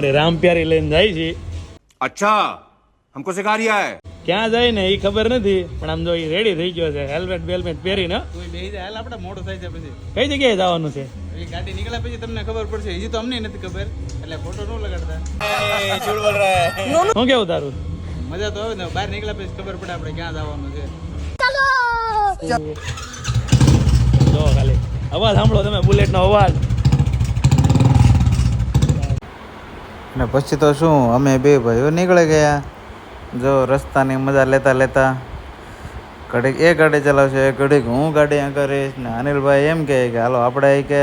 અરે રામ પ્યારી લઈને જાય છે અચ્છા હમકો સિખા રહ્યા હે ક્યાં જાય ને એ ખબર નથી પણ આમ જો એ રેડી થઈ ગયો છે હેલ્મેટ બેલમેટ પહેરીને. હાલ આપણે મોડો થાય છે પછી. કઈ જગ્યાએ જવાનું છે? એ ગાડી નીકળ્યા પછી તમને ખબર પડશે હજી તો અમને નથી ખબર એટલે ફોટો નો લગાડતા. હું કેવું તારું? મજા તો આવે ને બહાર નીકળ્યા પછી ખબર પડે આપણે ક્યાં જવાનું છે. જો ખાલી અવાજ સાંભળો તમે બુલેટ નો અવાજ. ને પછી તો શું અમે બે ભાઈઓ નીકળી ગયા. જો રસ્તાની મજા લેતા લેતા ઘડીક એ ગાડી ચલાવશે ઘડીક હું ગાડી આ કરીશ. ને અનિલભાઈ એમ કહે કે હાલો આપણે અહીં કે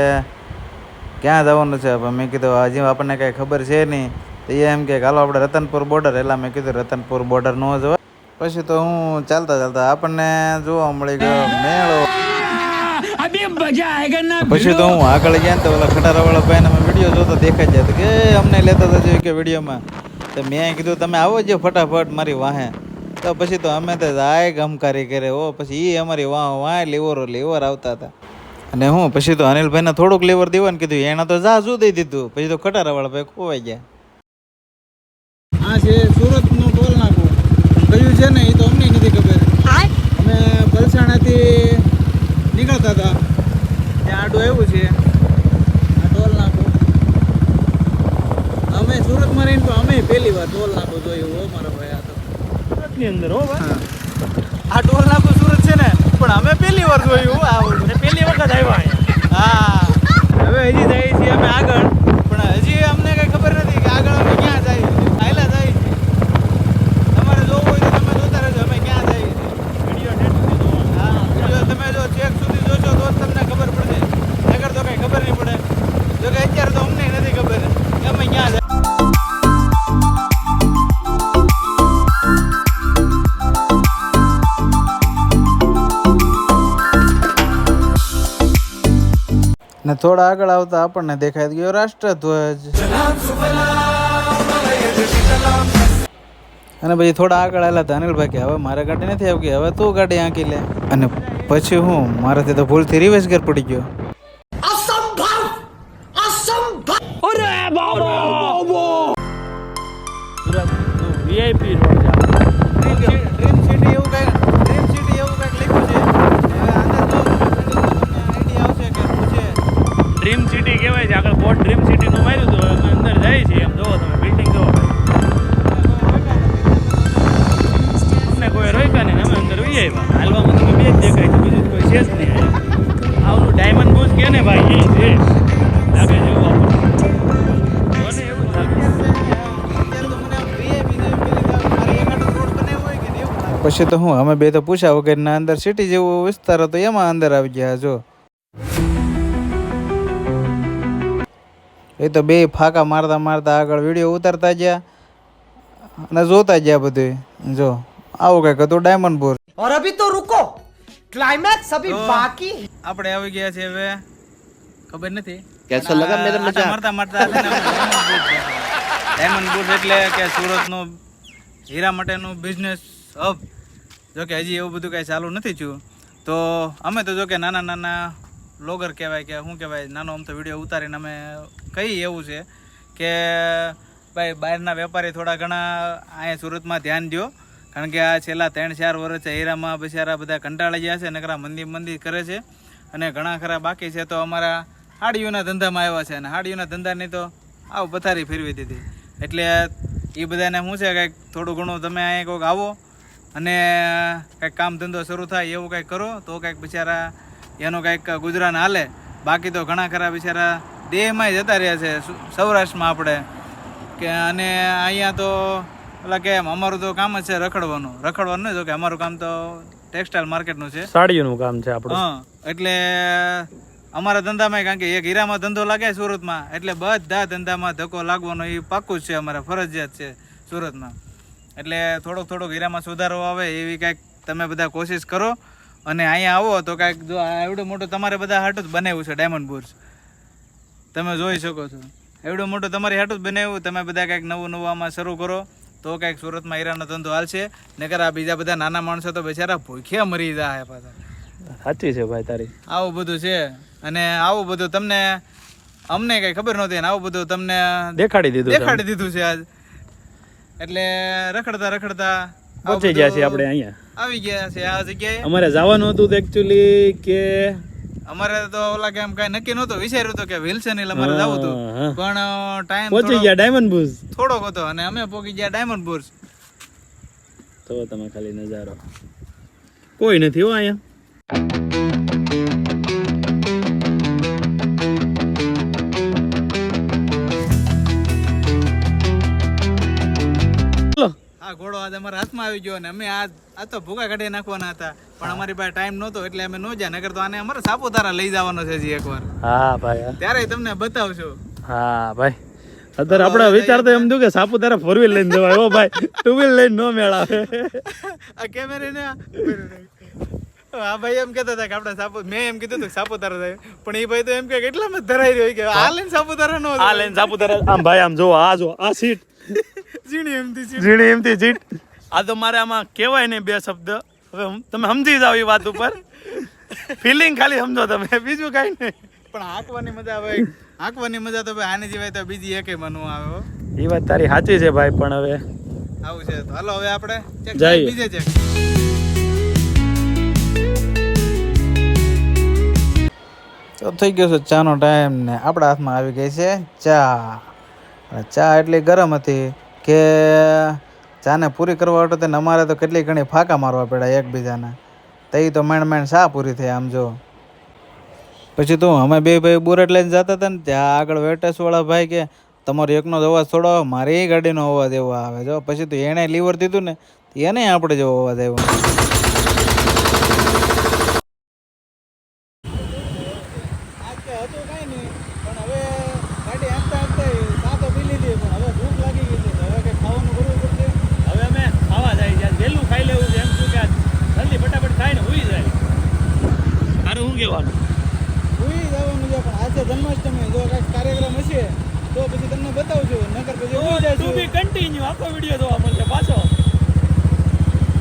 ક્યાં જવાનું છે? મેં કીધું હજી આપણને કાંઈ ખબર છે નહીં. તો એ એમ કે હાલો આપણે રતનપુર બોર્ડર એટલે મેં કીધું રતનપુર બોર્ડર ન જવા પછી તો હું ચાલતા ચાલતા આપણને જોવા મળી ગયો મેળો. પછી તો હું આગળ ગયા તો ઓલા ખટારા વાળા ભાઈ વીડિયો જોતો દેખાઈ જાય કે અમને લેતા હતા જોયું કે વિડીયોમાં. તો મેં કીધું, તમે આવો જો ફટાફટ મારી વાહે. તો પછી તો અમે તો આય ગમકારી કરે, ઓ, પછી એ અમારી વાહ વાહ લેવરો, લેવર આવતા હતા. અને હું, પછી તો અનિલભાઈને થોડુંક લેવર દેવાનું કીધું એને તો જા શું દઈ દીધું. પછી તો ખટારાવાળા ભાઈ ખોવાઈ ગયા. આ છે સુરતનું ટોલ નાકું. કયું છે ને એ તો અમને નથી ખબર અમે પલસાણાથી નીકળતા હતા ત્યાં આડું આવ્યું છે આ ટોલ નાકું અમે સુરતમાં રહીને તો અમે પહેલી વાર ટોલ નાકું જોયું હો મારા ભાઈ આ તો. સુરતની અંદર હો ભાઈ. આ ટોલ નાકું સુરત છે ને પણ અમે પહેલી વાર જોયું આ પહેલી વખત આવ્યા હા. હવે હજી જઈએ છીએ અમે આગળ. પણ હજી અમને કઈ ખબર નથી કે આગળ અમે ને થોડા આગળ આવતા આપણને દેખાઈ ગયો રાષ્ટ્રધ્વજ. અને પછી થોડા આગળ આવેલા હતા અનિલભાઈ કે હવે મારે ગાડી નથી આવી હવે તું ગાડી આંકી લે. અને પછી હું મારાથી તો ભૂલથી રિવેશ ઘર પડી ગયો. વીઆઈપી રોડ ડ્રીમ સિટી કહેવાય છે. આગળ કોટ ડ્રીમ સિટીનું માર્યું અમે અંદર જાય છે. એમ જોવો તમે બિલ્ડિંગ જોવો અમને કોઈ રોક્યા નહીં અમે અંદર આવ્યા હાલવામાં તમે બે જ દેખાય છે, બીજું કોઈ છે જ નહીં અહીંયા. આ ડાયમંડ બુશ કે ને ભાઈ, એ છે. લાગે તો જેવી. પછી તો હું, અમે બે તો પૂછ્યા વગરના અંદર સિટી જેવો વિસ્તાર હતો, એમાં અંદર આવી ગયા, જો. એ તો બે ફાંકા મારતા મારતા આગળ વીડિયો ઉતારતા ગયા અને જોતા ગયા બધું જો આવું કંઈક હતું ડાયમંડપુર ઓર અભી તો રૂકો. ક્લાઇમેક્સ અભી બાકી. આપણે આવી ગયા છે હવે. ખબર નથી. કેસો લગા મેડમ મજા મારતા મારતા ડાયમંડપુર એટલે કે સુરત સુરતનો હીરા માટેનો બિઝનેસ હબ જો કે હજી એવું બધું કઈ ચાલુ નથી થયું. તો અમે તો જો કે નાના નાના બ્લોગર કહેવાય કે શું કહેવાય, નાનો આમ તો વીડિયો ઉતારીને અમે કહીએ એવું છે કે ભાઈ, બહારના વેપારી થોડા ઘણા અહીંયા સુરતમાં ધ્યાન દો કારણ કે આ છેલ્લા ત્રણ ચાર વર્ષ હીરામાં, બિચારા બધા કંટાળી ગયા છે, નકરા મંદી મંદી કરે છે. અને ઘણા ખરા બાકી છે તો અમારા હાડીઓના ધંધામાં આવ્યા છે. અને હાડીઓના ધંધાની તો આવ પથારી ફેરવી દીધી. એટલે એ બધાને શું છે, કંઈક થોડું ઘણું તમે અહીંયા કોઈક આવો અને કંઈક કામ ધંધો શરૂ થાય એવું કંઈક કરો, તો કંઈક બિચારા એનું કંઈક ગુજરાન હાલે. બાકી તો ઘણા ખરા બિચારા દેહમાં જતા રહ્યા છે સૌરાષ્ટ્રમાં આપણે. કે અને અહીંયા તો એટલે કે અમારું તો કામ જ છે રખડવાનું. રખડવાનું નહીં જો કે અમારું કામ તો ટેક્સટાઇલ માર્કેટનું છે. સાડીઓનું કામ છે આપણું. હા એટલે અમારા ધંધામાં કારણ કે એક હીરામાં ધંધો લાગે સુરતમાં એટલે બધા ધંધામાં ધક્કો લાગવાનો એ પાક્કું છે અમારે ફરજિયાત છે સુરતમાં. એટલે થોડોક થોડોક હીરામાં સુધારો આવે એવી કાંઈક તમે બધા કોશિશ કરો. અને અહીંયા આવો તો કાંઈક જો એવડો મોટો તમારે બધા હાટું જ બનાવ્યું છે ડાયમંડ બુર્સ તમે જોઈ શકો છો. એવડું મોટું તમારી હાટું જ બનાવ્યું. તમે બધા કાંઈક નવું નવું આમાં શરૂ કરો તો કાંઈક સુરતમાં હીરાનો ધંધો હાલશે. નકર આ બીજા બધા નાના માણસો તો બેચારા ભૂખ્યા મરી જાય પાછા. સાચી છે ભાઈ તારી. આવું બધું છે. અને આવું બધું તમને અમને કઈ ખબર નહોતી આવું બધું તમને દેખાડી દીધું દેખાડી દીધું છે આજ. એટલે રખડતા રખડતા પહોંચી ગયા છીએ આપણે અહીંયા. આવી ગયા છે આ જગ્યાએ. અમારે જવાનું હતું એકચ્યુઅલી કે અમારે તો ઓલા કે આમ કઈ નક્કી નહોતો. વિચાર્યું તો કે વિલ્સન એટલે અમારે જવું હતું. પણ ટાઈમ પહોંચી ગયા ડાયમંડ બુઝ થોડોક હતો અને અમે પહોંચી ગયા ડાયમંડ બુર્સ તો તમે ખાલી નજારો. કોઈ નથી હો અહીંયા. આવી ગયો અને અમે આ આ તો ભૂકા કાઢી નાખવાના હતા. પણ અમારી પાસે ટાઈમ નહોતો એટલે અમે નો જ્યાં નગર તો આને અમારે સાપુતારા લઈ જવાનો છે જી એકવાર. હા ભાઈ ત્યારે તમને બતાવશું. હા ભાઈ. અત્યારે આપણે વિચાર તો એમ થયું કે સાપુતારા ફોર વ્હીલ લઈને જવાય. ઓ ભાઈ ટુ વ્હીલ લઈને નો મેળાવે આ કેમેરે ને આ ભાઈ એમ કહેતા હતા કે આપણે સાપુ મેં એમ કીધું હતું સાપુતારા થાય. પણ એ ભાઈ તો એમ કે કેટલામાં જ ધરાઈ રહ્યો. કે આ લઈને સાપુતારા નો આ લઈને સાપુતારા આમ ભાઈ આમ જો આ જો આ સીટ ઝીણી એમથી ઝીણી. એમથી સીટ આ તો મારે આમાં કહેવાય નહીં બે શબ્દ. હવે તમે સમજી જાઓ એ વાત ઉપર. ફિલિંગ ખાલી સમજો તમે. બીજું કાંઈ નહીં. પણ હાંકવાની મજા આવે. હાંકવાની મજા તો ભાઈ આની જેવાય તો બીજી એકે ન આવે. એ વાત તારી સાચી છે ભાઈ પણ હવે આવું છે તો. હાલો હવે આપણે જઈએ. બીજે check. તો થઈ ગયો છે ચાનો ટાઈમ ને આપણા હાથમાં આવી ગઈ છે ચા. ચા એટલી ગરમ હતી કે ચાને પૂરી કરવા હતો તેને અમારે તો કેટલી ઘણી ફાંકા મારવા પડ્યા એકબીજાને. તઈ તો મેણ મેણ શા પૂરી થઈ આમ જો. પછી તું, અમે બે ભાઈ બુરેટ લઈને જતા હતા ને, ત્યાં આગળ વેટેસવાળા ભાઈ કે, તમારો એકનો જ અવાજ થોડો મારી ગાડીનો અવાજ એવો આવે. જો, પછી તો એણે લીવર દીધું ને એને આપણે જેવો અવાજ આવ્યો આજ તો હતું કાંઈ નહીં પણ હવે ગાડી હાંકતા હાંકતા ચા તો પી લીધી પણ હવે ભૂખ લાગી ગઈ છે તો હવે કંઈ ખાવાનું કરવું પડશે હવે અમે ખાવા જાય છે વહેલું ખાઈ લેવું છે એમ શું કે જલ્દી ફટાફટ ખાઈને હુઈ જાય તારું શું કહેવાનું ભૂઈ જવાનું છે પણ આજે જન્માષ્ટમી જો કાંઈક કાર્યક્રમ હશે તો પછી છું બતાવજો નકર પછી ટુ બી કન્ટિન્યુ આખો વીડિયો જોવા મળશે પાછો.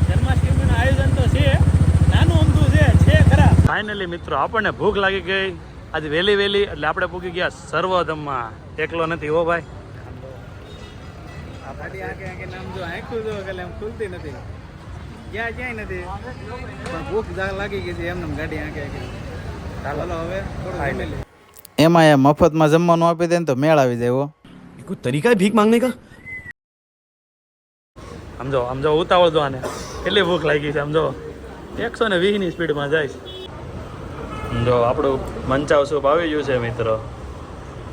જન્માષ્ટમીનું આયોજન તો છે નાનું અમથું છે છે ખરા. ફાઇનલી મિત્રો આપણને ભૂખ લાગી ગઈ. આજે વહેલી વહેલી એટલે આપણે પૂકી ગયા સર્વધમમાં. એકલો નથી હો ભાઈ. આ ગાડી આંકે આંકે આંખ્યું જો એટલે એમ ખુલતી નથી. ક્યાં ક્યાંય નથી. પણ ભૂખ જા- લાગી ગઈ છે એમને ગાડી આંકે આંકે હવે થોડું જમી એમાં એ મફતમાં જમવાનું આપી દે ને તો મેળ આવી જાય હો कोई तरीका है भीख मांगने का સમજો સમજો ઉતાવળ જો આને કેટલી ભૂખ લાગી છે સમજો એકસો ને વીસની સ્પીડમાં જાય છે જો આપણું મંચાવ સૂપ આવી ગયું છે મિત્રો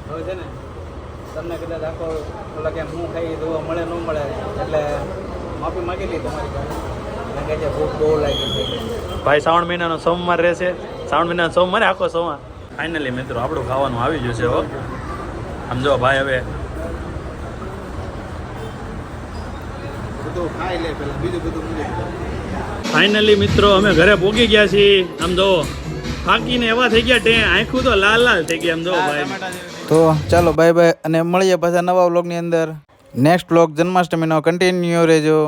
હવે છે ને તમને કદાચ આખો ઓલા કે હું ખાઈ જોવા મળે ન મળે એટલે માફી માગી લી તમારી પાસે કારણ કે જે ભૂખ બહુ લાગી છે ભાઈ શ્રાવણ મહિનાનો સોમવાર રહેશે શ્રાવણ મહિનાનો સોમવારે આખો સોમવાર ફાઇનલી મિત્રો આપણું ખાવાનું આવી ગયું છે હો સમજો ભાઈ હવે બધું ખાઈ લે પેલા બીજું બધું ફાઇનલી મિત્રો અમે ઘરે પોગી ગયા છીએ. આમ જો થાકીને એવા થઈ ગયા ટે આંખું તો લાલ લાલ થઈ ગયા આમ જો ભાઈ. તો ચાલો બાય બાય અને મળીએ પાછા નવા વ્લોગની અંદર. નેક્સ્ટ વ્લોગ જન્માષ્ટમીનો કન્ટિન્યુ રહેજો.